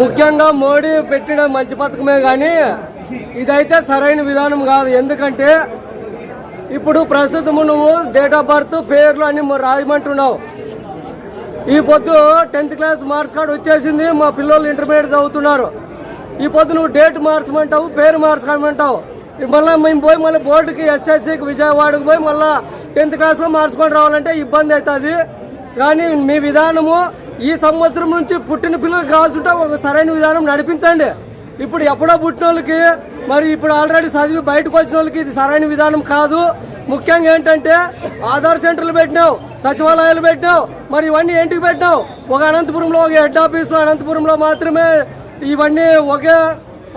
ముఖ్యంగా మోడీ పెట్టిన మంచి పథకమే కానీ ఇదైతే సరైన విధానం కాదు. ఎందుకంటే ఇప్పుడు ప్రస్తుతం నువ్వు డేట్ ఆఫ్ బర్త్ పేర్లు అని రాయమంటున్నావు. ఈ పొద్దు టెన్త్ క్లాస్ మార్క్స్ కార్డు వచ్చేసింది మా పిల్లలు ఇంటర్మీడియట్ చదువుతున్నారు. ఈ పొద్దు నువ్వు డేట్ మార్చమంటావు పేరు మార్చుకోమంటావు మళ్ళీ మేము పోయి మళ్ళీ బోర్డుకి ఎస్ఎస్సికి విజయవాడకి పోయి మళ్ళీ టెన్త్ క్లాస్లో మార్చుకొని రావాలంటే ఇబ్బంది అవుతుంది. కానీ మీ విధానము ఈ సంవత్సరం నుంచి పుట్టిన పిల్లలకు కావాల్సింటే ఒక సరైన విధానం నడిపించండి. ఇప్పుడు ఎప్పుడో పుట్టిన వాళ్ళకి మరి ఇప్పుడు ఆల్రెడీ చదివి బయటకు వచ్చిన వాళ్ళకి ఇది సరైన విధానం కాదు. ముఖ్యంగా ఏంటంటే ఆధార్ సెంటర్లు పెట్టినావు సచివాలయాలు పెట్టినావు మరి ఇవన్నీ ఏంటికి పెట్టినావు? ఒక అనంతపురంలో ఒక హెడ్ ఆఫీస్లో అనంతపురంలో మాత్రమే ఇవన్నీ ఒకే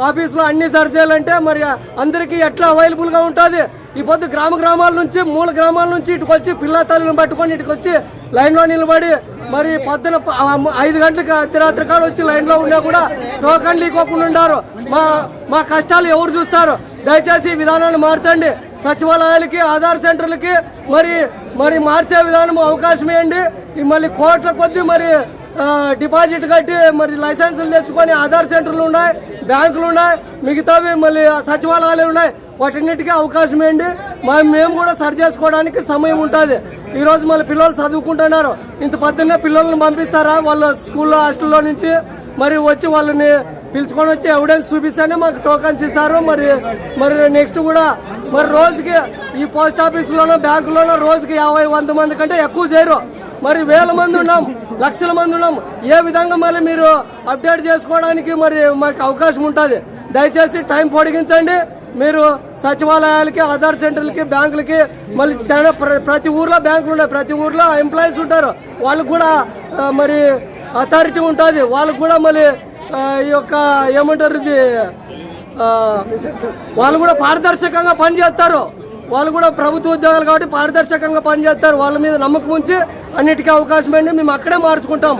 ఆఫీస్లో అన్ని సరిచేయాలంటే మరి అందరికీ ఎట్లా అవైలబుల్గా ఉంటుంది? ఈ పొద్దు గ్రామ గ్రామాల నుంచి మూల గ్రామాల నుంచి ఇటుకొచ్చి పిల్ల తల్లిని పట్టుకొని ఇటుకొచ్చి లైన్లో నిలబడి మరి పొద్దున ఐదు గంటలకు అర్ధరాత్రి కాడ వచ్చి లైన్లో ఉన్నా కూడా టోకన్లు ఇవ్వకుండా ఉన్నారు మా మా కష్టాలు ఎవరు చూస్తారు? దయచేసి విధానాన్ని మార్చండి. సచివాలయాలకి ఆధార్ సెంటర్లకి మరి మరి మార్చే విధానం అవకాశం ఇవ్వండి. మళ్ళీ కోట్ల కొద్ది మరి డిపాజిట్ కట్టి మరి లైసెన్సులు తెచ్చుకొని ఆధార్ సెంటర్లు ఉన్నాయి బ్యాంకులు ఉన్నాయి మిగతావి మళ్ళీ సచివాలయాలు ఉన్నాయి. వాటన్నిటికీ అవకాశం ఏంటి? మరి మేము కూడా సరి చేసుకోవడానికి సమయం ఉంటుంది. ఈరోజు మళ్ళీ పిల్లలు చదువుకుంటున్నారు. ఇంత పొద్దున్నే పిల్లల్ని పంపిస్తారా? వాళ్ళ స్కూల్లో హాస్టల్లో నుంచి మరి వచ్చి వాళ్ళని పిలుచుకొని వచ్చి ఎవిడెన్స్ చూపిస్తేనే మాకు టోకన్స్ ఇస్తారు. మరి మరి నెక్స్ట్ కూడా మరి రోజుకి ఈ పోస్ట్ ఆఫీసులోనో బ్యాంకులోనో రోజుకి యాభై వంద మంది కంటే ఎక్కువ చేయరు. మరి వేల మంది ఉన్నాం లక్షల మంది ఉన్నాం. ఏ విధంగా మళ్ళీ మీరు అప్డేట్ చేసుకోవడానికి మరి మాకు అవకాశం ఉంటుంది? దయచేసి టైం పొడిగించండి. మీరు సచివాలయాలకి ఆధార్ సెంటర్లకి బ్యాంకులకి మళ్ళీ చాలా ప్ర- ప్రతి ఊర్లో బ్యాంకులు ఉన్నాయి. ప్రతి ఊర్లో ఎంప్లాయీస్ ఉంటారు. వాళ్ళకు కూడా మరి అథారిటీ ఉంటుంది. వాళ్ళకు కూడా మళ్ళీ ఈ యొక్క ఏమంటారు ఇది వాళ్ళు కూడా పారదర్శకంగా పనిచేస్తారు. వాళ్ళు కూడా ప్రభుత్వ ఉద్యోగాలు కాబట్టి పారదర్శకంగా పనిచేస్తారు. వాళ్ళ మీద నమ్మకం ఉంచి అన్నిటికీ అవకాశం అండి మేము అక్కడే మార్చుకుంటాం.